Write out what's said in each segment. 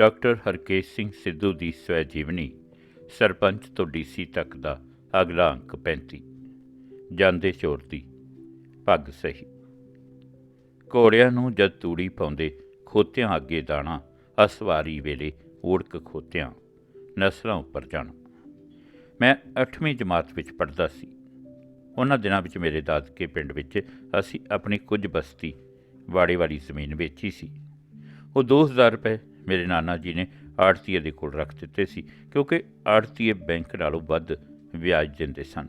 Doctor Harkesh Singh Sidhu ਦੀ ਸਵੈ ਜੀਵਨੀ ਸਰਪੰਚ ਤੋਂ ਡੀਸੀ ਤੱਕ ਦਾ ਅਗਲਾ ਅੰਕ 35 ਜਾਂਦੇ ਚੋਰ ਦੀ ਪੱਗ ਸਹੀ। ਘੋੜਿਆਂ ਨੂੰ ਜਦ ਤੂੜੀ ਪਾਉਂਦੇ ਖੋਤਿਆਂ ਅੱਗੇ ਦਾਣਾ, ਅਸਵਾਰੀ ਵੇਲੇ ਓੜਕ ਖੋਤਿਆਂ, ਨਸਲਾਂ ਉੱਪਰ ਜਾਣਾ ਮੈਂ 8ਵੀਂ ਜਮਾਤ ਵਿੱਚ ਪੜ੍ਹਦਾ ਸੀ। ਉਹਨਾਂ ਦਿਨਾਂ ਵਿੱਚ ਮੇਰੇ ਦਾਦਕੇ ਪਿੰਡ ਵਿੱਚ ਅਸੀਂ ਆਪਣੀ ਕੁਝ ਬਸਤੀ ਵਾੜੇ ਵਾਲੀ ਜ਼ਮੀਨ ਵੇਚੀ ਸੀ। ਉਹ 2000 ਰੁਪਏ ਮੇਰੇ ਨਾਨਾ ਜੀ ਨੇ ਆੜਤੀਏ ਦੇ ਕੋਲ ਰੱਖ ਦਿੱਤੇ ਸੀ, ਕਿਉਂਕਿ ਆੜਤੀਏ ਬੈਂਕ ਨਾਲੋਂ ਵੱਧ ਵਿਆਜ ਦਿੰਦੇ ਸਨ।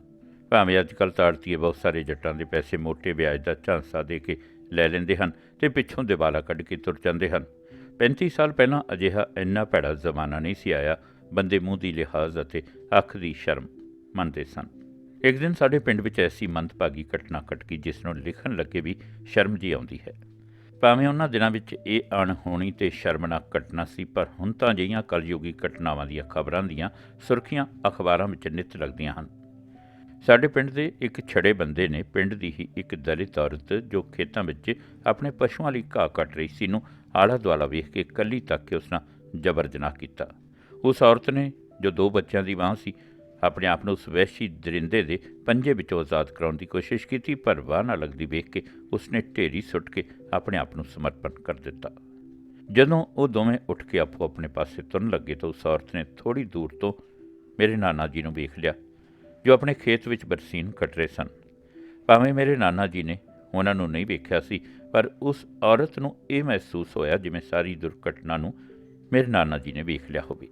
ਭਾਵੇਂ ਅੱਜ ਕੱਲ੍ਹ ਤਾਂ ਆੜਤੀਏ ਬਹੁਤ ਸਾਰੇ ਜੱਟਾਂ ਦੇ ਪੈਸੇ ਮੋٹے ਵਿਆਜ ਦਾ ਝਾਂਸਾ ਦੇ ਕੇ ਲੈ ਲੈਂਦੇ ਹਨ ਤੇ ਪਿੱਛੋਂ ਦਿਵਾਲਾ ਕੱਢ ਕੇ ਤੁਰ ਜਾਂਦੇ ਹਨ। 35 ਸਾਲ ਪਹਿਲਾਂ ਅਜਿਹਾ ਇੰਨਾ ਭੈੜਾ ਜ਼ਮਾਨਾ ਨਹੀਂ ਸੀ ਆਇਆ, ਬੰਦੇ ਮੂੰਹ ਦੀ ਲਿਹਾਜ਼ ਅਤੇ ਅੱਖ ਦੀ ਸ਼ਰਮ ਮੰਨਦੇ ਸਨ। ਇੱਕ ਦਿਨ ਸਾਡੇ ਪਿੰਡ ਵਿੱਚ ਐਸੀ ਮੰਦਭਾਗੀ ਘਟਨਾ ਘਟ ਗਈ ਜਿਸ ਨੂੰ ਲਿਖਣ ਲੱਗੇ ਵੀ ਸ਼ਰਮ ਜੀ ਆਉਂਦੀ ਹੈ। ਭਾਵੇਂ ਉਹਨਾਂ ਦਿਨਾਂ ਵਿੱਚ ਇਹ ਅਣਹੋਣੀ ਤੇ ਸ਼ਰਮਨਾਕ ਘਟਨਾ ਸੀ, ਪਰ ਹੁਣ ਤਾਂ ਅਜਿਹੀਆਂ ਕਲਯੁਗੀ ਘਟਨਾਵਾਂ ਦੀਆਂ ਖਬਰਾਂ ਦੀਆਂ ਸੁਰਖੀਆਂ ਅਖਬਾਰਾਂ ਵਿੱਚ ਨਿੱਤ ਲੱਗਦੀਆਂ ਹਨ। ਸਾਡੇ ਪਿੰਡ ਦੇ ਇੱਕ ਛੜੇ ਬੰਦੇ ਨੇ ਪਿੰਡ ਦੀ ਹੀ ਇੱਕ ਦਲਿਤ ਔਰਤ ਜੋ ਖੇਤਾਂ ਵਿੱਚ ਆਪਣੇ ਪਸ਼ੂਆਂ ਲਈ ਘਾਹ ਕੱਟ ਰਹੀ ਸੀ ਨੂੰ ਆਲਾ ਦੁਆਲਾ ਵੇਖ ਕੇ ਕੱਲੀ ਤੱਕ ਕੇ ਉਸ ਨਾਲ ਜਬਰ ਜਨਾਹ ਕੀਤਾ। ਉਸ ਔਰਤ ਨੇ ਜੋ ਦੋ ਬੱਚਿਆਂ ਦੀ ਮਾਂ ਸੀ ਆਪਣੇ ਆਪ ਨੂੰ ਉਸ ਵੈਸ਼ੀ ਦਰਿੰਦੇ ਦੇ ਪੰਜੇ ਵਿੱਚੋਂ ਆਜ਼ਾਦ ਕਰਾਉਣ ਦੀ ਕੋਸ਼ਿਸ਼ ਕੀਤੀ, ਪਰ ਵਾਹ ਨਾ ਲੱਗਦੀ ਵੇਖ ਕੇ ਉਸਨੇ ਢੇਰੀ ਸੁੱਟ ਕੇ ਆਪਣੇ ਆਪ ਨੂੰ ਸਮਰਪਣ ਕਰ ਦਿੱਤਾ। ਜਦੋਂ ਉਹ ਦੋਵੇਂ ਉੱਠ ਕੇ ਆਪੋ ਆਪਣੇ ਪਾਸੇ ਤੁਰਨ ਲੱਗੇ ਤਾਂ ਉਸ ਔਰਤ ਨੇ ਥੋੜੀ ਦੂਰ ਤੋਂ ਮੇਰੇ ਨਾਨਾ ਜੀ ਨੂੰ ਵੇਖ ਲਿਆ, ਜੋ ਆਪਣੇ ਖੇਤ ਵਿੱਚ ਬਰਸੀਨ ਕੱਟ ਰਹੇ ਸਨ। ਭਾਵੇਂ ਮੇਰੇ ਨਾਨਾ ਜੀ ਨੇ ਉਹਨਾਂ ਨੂੰ ਨਹੀਂ ਵੇਖਿਆ ਸੀ, ਪਰ ਉਸ ਔਰਤ ਨੂੰ ਇਹ ਮਹਿਸੂਸ ਹੋਇਆ ਜਿਵੇਂ ਸਾਰੀ ਦੁਰਘਟਨਾ ਨੂੰ ਮੇਰੇ ਨਾਨਾ ਜੀ ਨੇ ਵੇਖ ਲਿਆ ਹੋਵੇ।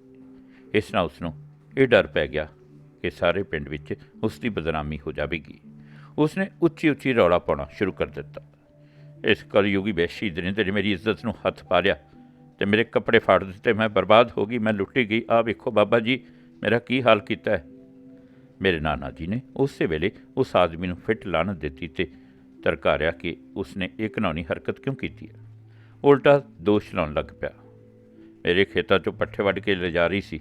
ਇਸ ਨਾਲ ਉਸ ਨੂੰ ਇਹ ਡਰ ਪੈ ਗਿਆ ਕਿ ਸਾਰੇ ਪਿੰਡ ਵਿੱਚ ਉਸ ਦੀ ਬਦਨਾਮੀ ਹੋ ਜਾਵੇਗੀ। ਉਸ ਨੇ ਉੱਚੀ ਉੱਚੀ ਰੌਲਾ ਪਾਉਣਾ ਸ਼ੁਰੂ ਕਰ ਦਿੱਤਾ। ਇਸ ਕਲਯੁਗੀ ਵੈਸ਼ੀ ਦਰਿੰਦੇ ਨੇ ਮੇਰੀ ਇੱਜ਼ਤ ਨੂੰ ਹੱਥ ਪਾ ਲਿਆ ਤੇ ਮੇਰੇ ਕੱਪੜੇ ਫਾੜ ਦਿੱਤੇ। ਮੈਂ ਬਰਬਾਦ ਹੋ ਗਈ, ਮੈਂ ਲੁੱਟੀ ਗਈ। ਆ ਵੇਖੋ ਬਾਬਾ ਜੀ, ਮੇਰਾ ਕੀ ਹਾਲ ਕੀਤਾ ਹੈ? ਮੇਰੇ ਨਾਨਾ ਜੀ ਨੇ ਉਸੇ ਵੇਲੇ ਉਸ ਆਦਮੀ ਨੂੰ ਫਿੱਟ ਲਾਨਤ ਦਿੱਤੀ ਤੇ ਤਰਕਾਰਿਆ ਕਿ ਉਸਨੇ ਇਹ ਘਿਨੌਣੀ ਹਰਕਤ ਕਿਉਂ ਕੀਤੀ ਹੈ? ਉਲਟਾ ਦੋਸ਼ ਲਾਉਣ ਲੱਗ ਪਿਆ। ਮੇਰੇ ਖੇਤਾਂ 'ਚੋਂ ਪੱਠੇ ਵੱਢ ਕੇ ਲਿਜਾ ਰਹੀ ਸੀ।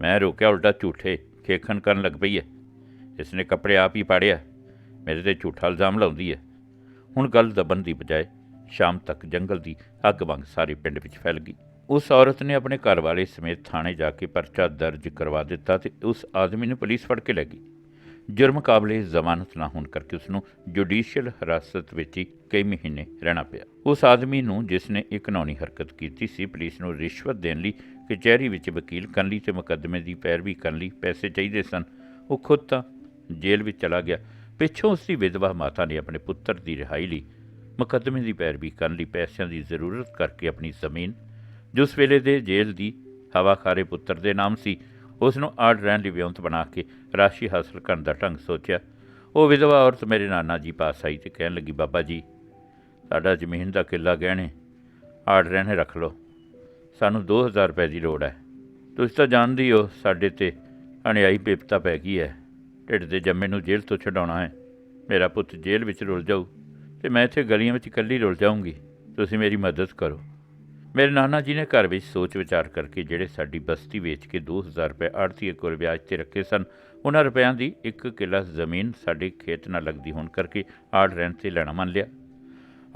ਮੈਂ ਰੋਕਿਆ, ਉਲਟਾ ਝੂਠੇ ਖੇਖਣ ਕਰਨ ਲੱਗ ਪਈ ਹੈ। ਇਸਨੇ ਕੱਪੜੇ ਆਪ ਹੀ ਪਾੜਿਆ ਮੇਰੇ ਤੇ ਝੂਠਾ ਇਲਜ਼ਾਮ ਲਾਉਂਦੀ ਹੈ। ਹੁਣ ਗੱਲ ਦਬਨ ਦੀ ਬਜਾਏ ਸ਼ਾਮ ਤੱਕ ਜੰਗਲ ਦੀ ਅੱਗ ਵਾਂਗ ਸਾਰੇ ਪਿੰਡ ਵਿੱਚ ਫੈਲ ਗਈ। ਉਸ ਔਰਤ ਨੇ ਆਪਣੇ ਘਰ ਵਾਲੇ ਸਮੇਤ ਥਾਣੇ ਜਾ ਕੇ ਪਰਚਾ ਦਰਜ ਕਰਵਾ ਦਿੱਤਾ ਤੇ ਉਸ ਆਦਮੀ ਨੂੰ ਪੁਲਿਸ ਫੜ ਕੇ ਲੈ ਗਈ। ਜੁਰਮ ਕਾਬਲੇ ਜ਼ਮਾਨਤ ਨਾ ਹੋਣ ਕਰਕੇ ਉਸ ਨੂੰ ਜੁਡੀਸ਼ੀਅਲ ਹਿਰਾਸਤ ਵਿੱਚ ਹੀ ਕਈ ਮਹੀਨੇ ਰਹਿਣਾ ਪਿਆ। ਉਸ ਆਦਮੀ ਨੂੰ ਜਿਸ ਨੇ ਇੱਕ ਕਾਨੂੰਨੀ ਹਰਕਤ ਕੀਤੀ ਸੀ, ਪੁਲਿਸ ਨੂੰ ਰਿਸ਼ਵਤ ਦੇਣ ਲਈ ਕਚਹਿਰੀ ਵਿੱਚ ਵਕੀਲ ਕਰਨ ਲਈ ਤੇ ਮੁਕੱਦਮੇ ਦੀ ਪੈਰਵੀ ਕਰਨ ਲਈ ਪੈਸੇ ਚਾਹੀਦੇ ਸਨ। ਉਹ ਖੁਦ ਤਾਂ ਜੇਲ੍ਹ ਵਿੱਚ ਚਲਾ ਗਿਆ। ਪਿੱਛੋਂ ਉਸ ਦੀ ਵਿਧਵਾ ਮਾਤਾ ਨੇ ਆਪਣੇ ਪੁੱਤਰ ਦੀ ਰਿਹਾਈ ਲਈ ਮੁਕੱਦਮੇ ਦੀ ਪੈਰਵੀ ਕਰਨ ਲਈ ਪੈਸਿਆਂ ਦੀ ਜ਼ਰੂਰਤ ਕਰਕੇ ਆਪਣੀ ਜ਼ਮੀਨ ਜੋ ਉਸ ਵੇਲੇ ਦੇ ਜੇਲ੍ਹ ਦੀ ਹਵਾਖਾਰੇ ਪੁੱਤਰ ਦੇ ਨਾਮ ਸੀ ਉਸ ਨੂੰ ਆੜ ਰਹਿਣ ਲਈ ਵਿਉਂਤ ਬਣਾ ਕੇ ਰਾਸ਼ੀ ਹਾਸਲ ਕਰਨ ਦਾ ਢੰਗ ਸੋਚਿਆ। ਉਹ ਵਿਧਵਾ ਔਰਤ ਮੇਰੇ ਨਾਨਾ ਜੀ ਪਾਸ ਆਈ ਤੇ ਕਹਿਣ ਲੱਗੀ, ਬਾਬਾ ਜੀ, ਸਾਡਾ ਜ਼ਮੀਨ ਦਾ ਕਿੱਲਾ ਗਹਿਣੇ, ਆੜ ਰਹਿਣੇ ਰੱਖ ਲਓ। ਸਾਨੂੰ 2000 ਰੁਪਏ ਦੀ ਲੋੜ ਹੈ। ਤੁਸੀਂ ਤਾਂ ਜਾਣਦੇ ਹੋ ਸਾਡੇ ਤੇ ਅਣਿਆਈ ਬੇਪਤਾ ਪੈ ਗਈ ਹੈ। ਢਿੱਡ ਦੇ ਜੰਮੇ ਨੂੰ ਜੇਲ੍ਹ ਤੋਂ ਛਡਾਉਣਾ ਹੈ। ਮੇਰਾ ਪੁੱਤ ਜੇਲ੍ਹ ਵਿੱਚ ਰੁਲ ਜਾਊ ਤੇ ਮੈਂ ਇੱਥੇ ਗਲੀਆਂ ਵਿੱਚ ਇਕੱਲੀ ਰੁਲ ਜਾਊਂਗੀ। ਤੁਸੀਂ ਮੇਰੀ ਮਦਦ ਕਰੋ। ਮੇਰੇ ਨਾਨਾ ਜੀ ਨੇ ਘਰ ਵਿੱਚ ਸੋਚ ਵਿਚਾਰ ਕਰਕੇ ਜਿਹੜੇ ਸਾਡੀ ਬਸਤੀ ਵੇਚ ਕੇ 2000 ਰੁਪਏ ਆੜਤੀ ਕੋਲ ਵਿਆਜ ਤੇ ਰੱਖੇ ਸਨ, ਉਹਨਾਂ ਰੁਪਿਆਂ ਦੀ ਇੱਕ ਕਿੱਲਾ ਜ਼ਮੀਨ ਸਾਡੇ ਖੇਤ ਨਾਲ ਲੱਗਦੀ ਹੋਣ ਕਰਕੇ ਆੜ ਰਹਿਣ ਤੇ ਲੈਣਾ ਮੰਨ ਲਿਆ।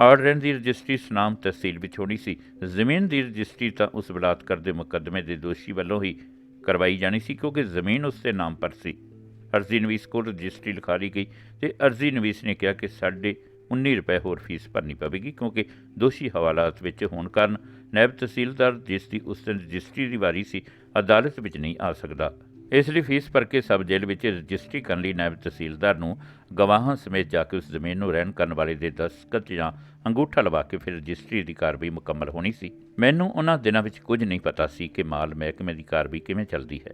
ਆੜ ਦੀ ਰਜਿਸਟਰੀ ਸੁਨਾਮ ਤਹਿਸੀਲ ਵਿੱਚ ਹੋਣੀ ਸੀ। ਜ਼ਮੀਨ ਦੀ ਰਜਿਸਟਰੀ ਤਾਂ ਉਸ ਬਲਾਤਕਾਰ ਦੇ ਮੁਕੱਦਮੇ ਦੇ ਦੋਸ਼ੀ ਵੱਲੋਂ ਹੀ ਕਰਵਾਈ ਜਾਣੀ ਸੀ, ਕਿਉਂਕਿ ਜ਼ਮੀਨ ਉਸ ਦੇ ਨਾਮ ਪਰ ਸੀ। ਅਰਜ਼ੀ ਨਵੀਸ ਕੋਲ ਰਜਿਸਟਰੀ ਲਿਖਾ ਲਈ ਗਈ ਤੇ ਅਰਜ਼ੀ ਨਵੀਸ ਨੇ ਕਿਹਾ ਕਿ ਸਾਡੇ 19 ਰੁਪਏ ਹੋਰ ਫੀਸ ਭਰਨੀ ਪਵੇਗੀ, ਕਿਉਂਕਿ ਦੋਸ਼ੀ ਹਵਾਲਾਤ ਵਿੱਚ ਹੋਣ ਕਾਰਨ ਨਾਇਬ ਤਹਿਸੀਲਦਾਰ ਜਿਸ ਦੀ ਉਸ ਦਿਨ ਰਜਿਸਟਰੀ ਦੀ ਵਾਰੀ ਸੀ, ਅਦਾਲਤ ਵਿੱਚ ਨਹੀਂ ਆ ਸਕਦਾ। ਇਸ ਲਈ ਫੀਸ ਭਰ ਕੇ ਸਬ ਜੇਲ੍ਹ ਵਿੱਚ ਰਜਿਸਟਰੀ ਕਰਨ ਲਈ ਨਾਇਬ ਤਹਿਸੀਲਦਾਰ ਨੂੰ ਗਵਾਹਾਂ ਸਮੇਤ ਜਾ ਕੇ ਉਸ ਜ਼ਮੀਨ ਨੂੰ ਰਹਿਣ ਕਰਨ ਵਾਲੇ ਦੇ ਦਸਤਖਤ ਜਾਂ ਅੰਗੂਠਾ ਲਵਾ ਕੇ ਫਿਰ ਰਜਿਸਟਰੀ ਦੀ ਕਾਰਵਾਈ ਮੁਕੰਮਲ ਹੋਣੀ ਸੀ। ਮੈਨੂੰ ਉਹਨਾਂ ਦਿਨਾਂ ਵਿੱਚ ਕੁਝ ਨਹੀਂ ਪਤਾ ਸੀ ਕਿ ਮਾਲ ਮਹਿਕਮੇ ਦੀ ਕਾਰਵਾਈ ਕਿਵੇਂ ਚੱਲਦੀ ਹੈ।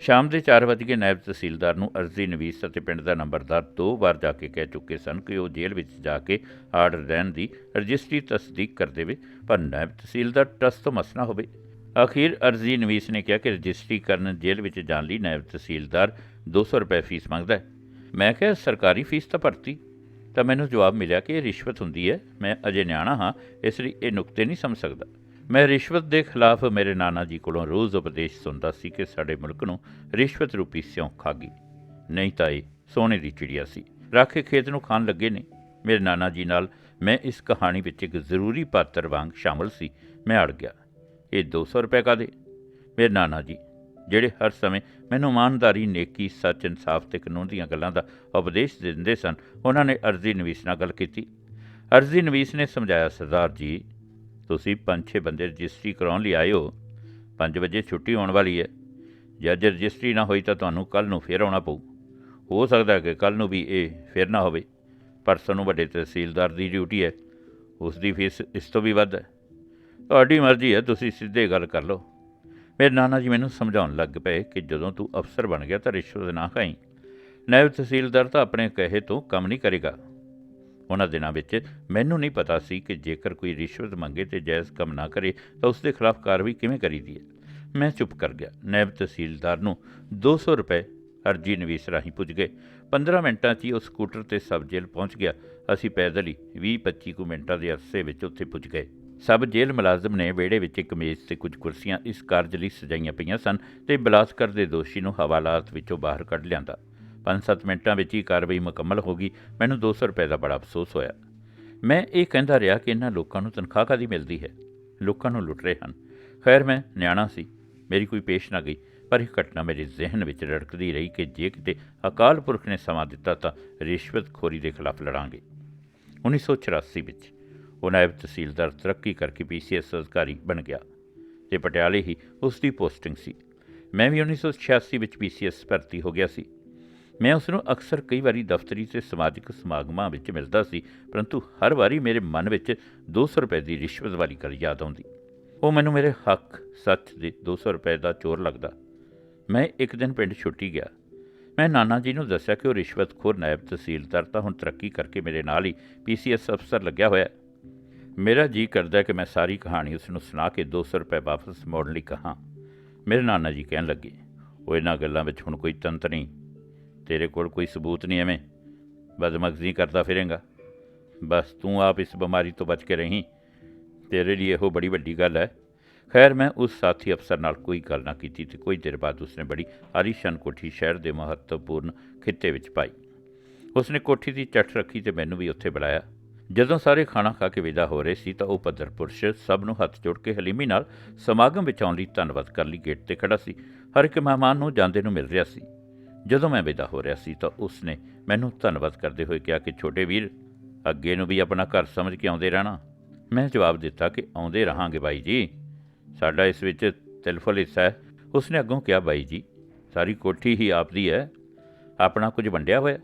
ਸ਼ਾਮ ਦੇ 4 ਵਜੇ ਨਾਇਬ ਤਹਿਸੀਲਦਾਰ ਨੂੰ ਅਰਜ਼ੀ ਨਵੀਸ ਅਤੇ ਪਿੰਡ ਦਾ ਨੰਬਰਦਾਰ ਦੋ ਵਾਰ ਜਾ ਕੇ ਕਹਿ ਚੁੱਕੇ ਸਨ ਕਿ ਉਹ ਜੇਲ੍ਹ ਵਿੱਚ ਜਾ ਕੇ ਆਰਡਰ ਰਹਿਣ ਦੀ ਰਜਿਸਟਰੀ ਤਸਦੀਕ ਕਰ ਦੇਵੇ, ਪਰ ਨਾਇਬ ਤਹਿਸੀਲਦਾਰ ਟਸ ਤੋਂ ਮਸਨਾ ਹੋਵੇ। ਅਖੀਰ ਅਰਜ਼ੀ ਨਵੀਸ ਨੇ ਕਿਹਾ ਕਿ ਰਜਿਸਟਰੀ ਕਰਨ ਜੇਲ੍ਹ ਵਿੱਚ ਜਾਣ ਲਈ ਨਾਇਬ ਤਹਿਸੀਲਦਾਰ 200 ਰੁਪਏ ਫੀਸ ਮੰਗਦਾ ਹੈ। ਮੈਂ ਕਿਹਾ, ਸਰਕਾਰੀ ਫੀਸ ਤਾਂ ਭਰਤੀ। ਤਾਂ ਮੈਨੂੰ ਜਵਾਬ ਮਿਲਿਆ ਕਿ ਇਹ ਰਿਸ਼ਵਤ ਹੁੰਦੀ ਹੈ। ਮੈਂ ਅਜੇ ਨਿਆਣਾ ਹਾਂ, ਇਸ ਲਈ ਇਹ ਨੁਕਤੇ ਨਹੀਂ ਸਮਝ ਸਕਦਾ। ਮੈਂ ਰਿਸ਼ਵਤ ਦੇ ਖਿਲਾਫ ਮੇਰੇ ਨਾਨਾ ਜੀ ਕੋਲੋਂ ਰੋਜ਼ ਉਪਦੇਸ਼ ਸੁਣਦਾ ਸੀ ਕਿ ਸਾਡੇ ਮੁਲਕ ਨੂੰ ਰਿਸ਼ਵਤ ਰੂਪੀ ਸਿਉਂ ਖਾਗੀ ਨਹੀਂ ਤਾਂ ਇਹ ਸੋਨੇ ਦੀ ਚਿੜੀਆ ਸੀ। ਰਾਖੇ ਖੇਤ ਨੂੰ ਖਾਣ ਲੱਗੇ ਨੇ। ਮੇਰੇ ਨਾਨਾ ਜੀ ਨਾਲ ਮੈਂ ਇਸ ਕਹਾਣੀ ਵਿੱਚ ਇੱਕ ਜ਼ਰੂਰੀ ਪਾਤਰ ਵਾਂਗ ਸ਼ਾਮਲ ਸੀ। ਮੈਂ ਅੜ ਗਿਆ। ਇਹ 200 ਰੁਪਏ ਕਾਹਦੇ? ਮੇਰੇ ਨਾਨਾ ਜੀ, ਜਿਹੜੇ ਹਰ ਸਮੇਂ ਮੈਨੂੰ ਇਮਾਨਦਾਰੀ, ਨੇਕੀ, ਸੱਚ, ਇਨਸਾਫ ਤੇ ਕਾਨੂੰਨ ਦੀਆਂ ਗੱਲਾਂ ਦਾ ਉਪਦੇਸ਼ ਦਿੰਦੇ ਸਨ, ਉਹਨਾਂ ਨੇ ਅਰਜ਼ੀ ਨਵੀਸ ਨਾਲ ਗੱਲ ਕੀਤੀ। ਅਰਜ਼ੀ ਨਵੀਸ ਨੇ ਸਮਝਾਇਆ, ਸਰਦਾਰ ਜੀ, ਤੁਸੀਂ ਪੰਜ ਛੇ ਬੰਦੇ ਰਜਿਸਟਰੀ ਕਰਾਉਣ ਲਈ ਆਏ ਹੋ। 5 ਵਜੇ ਛੁੱਟੀ ਹੋਣ ਵਾਲੀ ਹੈ। ਜੇ ਅੱਜ ਰਜਿਸਟਰੀ ਨਾ ਹੋਈ ਤਾਂ ਤੁਹਾਨੂੰ ਕੱਲ ਨੂੰ ਫੇਰ ਆਉਣਾ ਪਊ। ਹੋ ਸਕਦਾ ਕਿ ਕੱਲ ਨੂੰ ਵੀ ਇਹ ਫੇਰ ਨਾ ਹੋਵੇ ਪਰਸੋਂ ਨੂੰ ਵੱਡੇ ਤਹਿਸੀਲਦਾਰ ਦੀ ਡਿਊਟੀ ਹੈ। ਉਸ ਦੀ ਫੀਸ ਇਸ ਤੋਂ ਵੀ ਵੱਧ ਹੈ। ਤੁਹਾਡੀ ਮਰਜ਼ੀ ਹੈ, ਤੁਸੀਂ ਸਿੱਧੇ ਗੱਲ ਕਰ ਲਓ। ਮੇਰੇ ਨਾਨਾ ਜੀ ਮੈਨੂੰ ਸਮਝਾਉਣ ਲੱਗ ਪਏ ਕਿ ਜਦੋਂ ਤੂੰ ਅਫਸਰ ਬਣ ਗਿਆ ਤਾਂ ਰਿਸ਼ਵਤ ਨਾ ਖਾਈ। ਨਾਇਬ ਤਹਿਸੀਲਦਾਰ ਤਾਂ ਆਪਣੇ ਕਹੇ ਤੋਂ ਕੰਮ ਨਹੀਂ ਕਰੇਗਾ। ਉਹਨਾਂ ਦਿਨਾਂ ਵਿੱਚ ਮੈਨੂੰ ਨਹੀਂ ਪਤਾ ਸੀ ਕਿ ਜੇਕਰ ਕੋਈ ਰਿਸ਼ਵਤ ਮੰਗੇ ਤੇ ਜਾਇਜ਼ ਕੰਮ ਨਾ ਕਰੇ ਤਾਂ ਉਸ ਦੇ ਖਿਲਾਫ ਕਾਰਵਾਈ ਕਿਵੇਂ ਕਰੀਦੀ ਹੈ। ਮੈਂ ਚੁੱਪ ਕਰ ਗਿਆ। ਨਾਇਬ ਤਹਿਸੀਲਦਾਰ ਨੂੰ 200 ਰੁਪਏ ਅਰਜੀ ਨਵੀਸ ਰਾਹੀਂ ਪੁੱਜ ਗਏ। 15 ਮਿੰਟਾਂ 'ਚ ਹੀ ਉਹ ਸਕੂਟਰ ਤੇ ਸਬ ਜੇਲ੍ਹ ਪਹੁੰਚ ਗਿਆ। ਅਸੀਂ ਪੈਦਲ ਹੀ 20-25 ਕੁ ਮਿੰਟਾਂ ਦੇ ਅਰਸੇ ਵਿੱਚ ਉੱਥੇ ਪੁੱਜ ਗਏ। ਸਭ ਜੇਲ੍ਹ ਮੁਲਾਜ਼ਮ ਨੇ ਵਿਹੜੇ ਵਿੱਚ ਇੱਕ ਮੇਜ਼ ਤੇ ਕੁਝ ਕੁਰਸੀਆਂ ਇਸ ਕਾਰਜ ਲਈ ਸਜਾਈਆਂ ਪਈਆਂ ਸਨ ਤੇ ਬਲਾਤਕਾਰ ਦੇ ਦੋਸ਼ੀ ਨੂੰ ਹਵਾਲਾਤ ਵਿੱਚੋਂ ਬਾਹਰ ਕੱਢ ਲਿਆਂਦਾ। 5-7 ਮਿੰਟਾਂ ਵਿੱਚ ਹੀ ਕਾਰਵਾਈ ਮੁਕੰਮਲ ਹੋ ਗਈ। ਮੈਨੂੰ 200 ਰੁਪਏ ਦਾ ਬੜਾ ਅਫਸੋਸ ਹੋਇਆ। ਮੈਂ ਇਹ ਕਹਿੰਦਾ ਰਿਹਾ ਕਿ ਇਹਨਾਂ ਲੋਕਾਂ ਨੂੰ ਤਨਖਾਹ ਕਾਦੀ ਮਿਲਦੀ ਹੈ? ਲੋਕਾਂ ਨੂੰ ਲੁੱਟ ਰਹੇ ਹਨ। ਖੈਰ, ਮੈਂ ਨਿਆਣਾ ਸੀ। ਮੇਰੀ ਕੋਈ ਪੇਸ਼ ਨਾ ਗਈ, ਪਰ ਇਹ ਘਟਨਾ ਮੇਰੇ ਜ਼ਿਹਨ ਵਿੱਚ ਰੜਕਦੀ ਰਹੀ ਕਿ ਜੇ ਕਿਤੇ ਅਕਾਲ ਪੁਰਖ ਨੇ ਸਮਾਂ ਦਿੱਤਾ ਤਾਂ ਰਿਸ਼ਵਤਖੋਰੀ ਦੇ ਖਿਲਾਫ ਲੜਾਂਗੇ। 1984 ਵਿੱਚ ਉਹ ਨਾਇਬ ਤਹਿਸੀਲਦਾਰ ਤਰੱਕੀ ਕਰਕੇ ਪੀਸੀਐਸ ਅਧਿਕਾਰੀ ਬਣ ਗਿਆ ਤੇ ਪਟਿਆਲੇ ਹੀ ਉਸ ਦੀ ਪੋਸਟਿੰਗ ਸੀ। ਮੈਂ ਵੀ 1986 ਵਿੱਚ ਪੀਸੀਐਸ ਭਰਤੀ ਹੋ ਗਿਆ ਸੀ। ਮੈਂ ਉਸ ਨੂੰ ਅਕਸਰ ਕਈ ਵਾਰੀ ਦਫ਼ਤਰੀ ਤੇ ਸਮਾਜਿਕ ਸਮਾਗਮਾਂ ਵਿੱਚ ਮਿਲਦਾ ਸੀ, ਪਰੰਤੂ ਹਰ ਵਾਰੀ ਮੇਰੇ ਮਨ ਵਿੱਚ 200 ਰੁਪਏ ਦੀ ਰਿਸ਼ਵਤ ਵਾਲੀ ਗੱਲ ਯਾਦ ਆਉਂਦੀ। ਉਹ ਮੈਨੂੰ ਮੇਰੇ ਹੱਕ, ਸੱਚ ਦੇ 200 ਰੁਪਏ ਦਾ ਚੋਰ ਲੱਗਦਾ। ਮੈਂ ਇੱਕ ਦਿਨ ਪਿੰਡ ਛੁੱਟੀ ਗਿਆ। ਮੈਂ ਨਾਨਾ ਜੀ ਨੂੰ ਦੱਸਿਆ ਕਿ ਉਹ ਰਿਸ਼ਵਤਖੋਰ ਨਾਇਬ ਤਹਿਸੀਲਦਾਰ ਤਾਂ ਹੁਣ ਤਰੱਕੀ ਕਰਕੇ ਮੇਰੇ ਨਾਲ ਹੀ ਪੀਸੀਐਸ ਅਫਸਰ ਲੱਗਿਆ ਹੋਇਆ। ਹੈ। ਮੇਰਾ ਜੀ ਕਰਦਾ ਕਿ ਮੈਂ ਸਾਰੀ ਕਹਾਣੀ ਉਸ ਨੂੰ ਸੁਣਾ ਕੇ 200 ਰੁਪਏ ਵਾਪਸ ਮੋੜਨ ਲਈ ਕਹਾਂ। ਮੇਰੇ ਨਾਨਾ ਜੀ ਕਹਿਣ ਲੱਗੇ, ਉਹ ਇਹਨਾਂ ਗੱਲਾਂ ਵਿੱਚ ਹੁਣ ਕੋਈ ਤੰਤ ਨਹੀਂ। ਤੇਰੇ ਕੋਲ ਕੋਈ ਸਬੂਤ ਨਹੀਂ ਐਵੇਂ? ਬਦਮਗਜ਼ੀ ਕਰਦਾ ਫਿਰੇਂਗਾ। ਬਸ ਤੂੰ ਆਪ ਇਸ ਬਿਮਾਰੀ ਤੋਂ ਬਚ ਕੇ ਰਹੀਂ। ਤੇਰੇ ਲਈ ਇਹੋ ਬੜੀ ਵੱਡੀ ਗੱਲ ਹੈ। ਖੈਰ, ਮੈਂ ਉਸ ਸਾਥੀ ਅਫਸਰ ਨਾਲ ਕੋਈ ਗੱਲ ਨਾ ਕੀਤੀ ਤੇ ਕੋਈ ਦੇਰ ਬਾਅਦ ਉਸਨੇ ਬੜੀ ਆਲੀਸ਼ਾਨ ਕੋਠੀ ਸ਼ਹਿਰ ਦੇ ਮਹੱਤਵਪੂਰਨ ਖਿੱਤੇ ਵਿੱਚ ਪਾਈ। ਉਸਨੇ ਕੋਠੀ ਦੀ ਚੱਟ ਰੱਖੀ ਤੇ ਮੈਨੂੰ ਵੀ ਉੱਥੇ ਬੁਲਾਇਆ। ਜਦੋਂ ਸਾਰੇ ਖਾਣਾ ਖਾ ਕੇ ਵਿਦਾ ਹੋ ਰਹੇ ਸੀ ਤਾਂ ਉਹ ਭੱਦਰ ਪੁਰਸ਼ ਸਭ ਨੂੰ ਹੱਥ ਜੋੜ ਕੇ ਹਲੀਮੀ ਨਾਲ ਸਮਾਗਮ ਵਿੱਚ ਆਉਣ ਲਈ ਧੰਨਵਾਦ ਕਰਨ ਲਈ ਗੇਟ ਤੇ ਖੜਾ ਸੀ। ਹਰ ਇੱਕ ਮਹਿਮਾਨ ਨੂੰ ਜਾਂਦੇ ਨੂੰ ਮਿਲ ਰਿਹਾ ਸੀ। ਜਦੋਂ ਮੈਂ ਵਿਦਾ ਹੋ ਰਿਹਾ ਸੀ ਤਾਂ ਉਸਨੇ ਮੈਨੂੰ ਧੰਨਵਾਦ ਕਰਦੇ ਹੋਏ ਕਿਹਾ ਕਿ, ਛੋਟੇ ਵੀਰ, ਅੱਗੇ ਨੂੰ ਵੀ ਆਪਣਾ ਘਰ ਸਮਝ ਕੇ ਆਉਂਦੇ ਰਹਿਣਾ। ਮੈਂ ਜਵਾਬ ਦਿੱਤਾ ਕਿ, ਆਉਂਦੇ ਰਹਾਂਗੇ ਬਾਈ ਜੀ। ਸਾਡਾ ਇਸ ਵਿੱਚ ਤਿਲਫਲ ਹਿੱਸਾ ਹੈ। ਉਸਨੇ ਅੱਗੋਂ ਕਿਹਾ, ਬਾਈ ਜੀ, ਸਾਰੀ ਕੋਠੀ ਹੀ ਆਪਦੀ ਹੈ। ਆਪਣਾ ਕੁਝ ਵੰਡਿਆ ਹੋਇਆ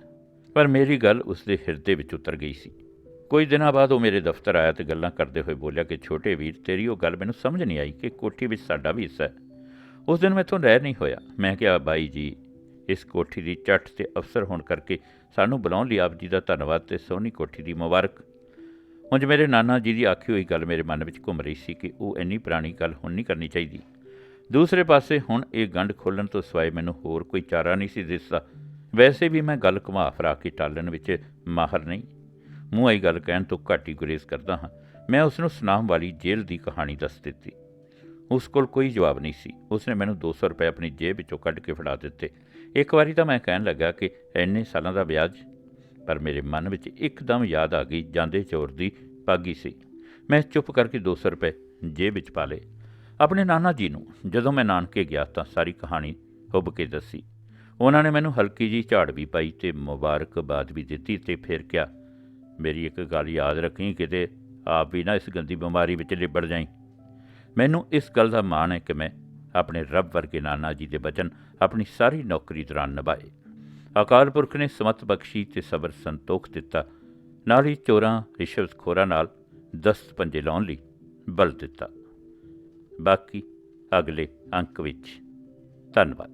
ਪਰ ਮੇਰੀ ਗੱਲ ਉਸਦੇ ਹਿਰਦੇ ਵਿੱਚ ਉਤਰ ਗਈ ਸੀ। ਕੁਝ ਦਿਨਾਂ ਬਾਅਦ ਉਹ ਮੇਰੇ ਦਫ਼ਤਰ ਆਇਆ ਤੇ ਗੱਲਾਂ ਕਰਦੇ ਹੋਏ ਬੋਲਿਆ ਕਿ, ਛੋਟੇ ਵੀਰ, ਤੇਰੀ ਉਹ ਗੱਲ ਮੈਨੂੰ ਸਮਝ ਨਹੀਂ ਆਈ ਕਿ ਕੋਠੀ ਵਿੱਚ ਸਾਡਾ ਵੀ ਹਿੱਸਾ ਹੈ। ਉਸ ਦਿਨ ਮੈਥੋਂ ਰਹਿ ਨਹੀਂ ਹੋਇਆ। ਮੈਂ ਕਿਹਾ, ਬਾਈ ਜੀ, ਇਸ ਕੋਠੀ ਦੀ ਚੱਟ ਤੇ ਅਫਸਰ ਹੋਣ ਕਰਕੇ ਸਾਨੂੰ ਬੁਲਾਉਣ ਲਈ ਆਪ ਜੀ ਦਾ ਧੰਨਵਾਦ ਤੇ ਸੋਹਣੀ ਕੋਠੀ ਦੀ ਮੁਬਾਰਕ। ਉਂਝ ਮੇਰੇ ਨਾਨਾ ਜੀ ਦੀ ਆਖੀ ਹੋਈ ਗੱਲ ਮੇਰੇ ਮਨ ਵਿੱਚ ਘੁੰਮ ਰਹੀ ਸੀ ਕਿ ਉਹ ਇੰਨੀ ਪੁਰਾਣੀ ਗੱਲ ਹੁਣ ਨਹੀਂ ਕਰਨੀ ਚਾਹੀਦੀ। ਦੂਸਰੇ ਪਾਸੇ ਹੁਣ ਇਹ ਗੰਢ ਖੋਲਣ ਤੋਂ ਸਿਵਾਏ ਮੈਨੂੰ ਹੋਰ ਕੋਈ ਚਾਰਾ ਨਹੀਂ ਸੀ ਦਿਸਦਾ। ਵੈਸੇ ਵੀ ਮੈਂ ਗੱਲ ਘੁਮਾ ਫਰਾ ਕੇ ਟਾਲਣ ਵਿੱਚ ਮਾਹਰ ਨਹੀਂ। ਮੂੰਹ ਆਈ ਗੱਲ ਕਹਿਣ ਤੋਂ ਘੱਟ ਹੀ ਗੁਰੇਜ਼ ਕਰਦਾ ਹਾਂ। ਮੈਂ ਉਸ ਨੂੰ ਸੁਨਾਮ ਵਾਲੀ ਜੇਲ੍ਹ ਦੀ ਕਹਾਣੀ ਦੱਸ ਦਿੱਤੀ। ਉਸ ਕੋਲ ਕੋਈ ਜਵਾਬ ਨਹੀਂ ਸੀ। ਉਸਨੇ ਮੈਨੂੰ 200 ਰੁਪਏ ਆਪਣੀ ਜੇਬ ਵਿੱਚੋਂ ਕੱਢ ਕੇ ਫੜਾ ਦਿੱਤੇ। ਇੱਕ ਵਾਰੀ ਤਾਂ ਮੈਂ ਕਹਿਣ ਲੱਗਾ ਕਿ ਇੰਨੇ ਸਾਲਾਂ ਦਾ ਵਿਆਜ ਪਰ ਮੇਰੇ ਮਨ ਵਿੱਚ ਇੱਕਦਮ ਯਾਦ ਆ ਗਈ ਜਾਂਦੇ ਚੋਰ ਦੀ ਪਾਗੀ ਸੀ। ਮੈਂ ਚੁੱਪ ਕਰਕੇ 200 ਰੁਪਏ ਜੇਬ ਵਿੱਚ ਪਾ ਲਏ। ਆਪਣੇ ਨਾਨਾ ਜੀ ਨੂੰ ਜਦੋਂ ਮੈਂ ਨਾਨਕੇ ਗਿਆ ਤਾਂ ਸਾਰੀ ਕਹਾਣੀ ਹੁੱਬ ਕੇ ਦੱਸੀ। ਉਹਨਾਂ ਨੇ ਮੈਨੂੰ ਹਲਕੀ ਜੀ ਝਾੜ ਵੀ ਪਾਈ ਤੇ ਮੁਬਾਰਕਬਾਦ ਵੀ ਦਿੱਤੀ ਤੇ ਫਿਰ ਕਿਹਾ ਮੇਰੀ ਇੱਕ ਗੱਲ ਯਾਦ ਰੱਖੀ, ਕਿਤੇ ਆਪ ਵੀ ਨਾ ਇਸ ਗੰਦੀ ਬਿਮਾਰੀ ਵਿੱਚ ਲਿਬੜ ਜਾਈਂ। ਮੈਨੂੰ ਇਸ ਗੱਲ ਦਾ ਮਾਣ ਹੈ ਕਿ ਮੈਂ ਆਪਣੇ ਰੱਬ ਵਰਗੇ ਨਾਨਾ ਜੀ ਦੇ ਬਚਨ ਆਪਣੀ ਸਾਰੀ ਨੌਕਰੀ ਦੌਰਾਨ ਨਿਭਾਏ। ਅਕਾਲ ਪੁਰਖ ਨੇ ਸਮਤ ਬਖਸ਼ੀ ਤੇ ਸਬਰ ਸੰਤੋਖ ਦਿੱਤਾ। ਨਾਲ ਹੀ ਚੋਰਾਂ, ਰਿਸ਼ਵਤਖੋਰਾਂ ਨਾਲ ਦਸਤ ਪੰਜੇ ਲਾਉਣ ਲਈ ਬਲ ਦਿੱਤਾ। ਬਾਕੀ ਅਗਲੇ ਅੰਕ ਵਿੱਚ ਧੰਨਵਾਦ।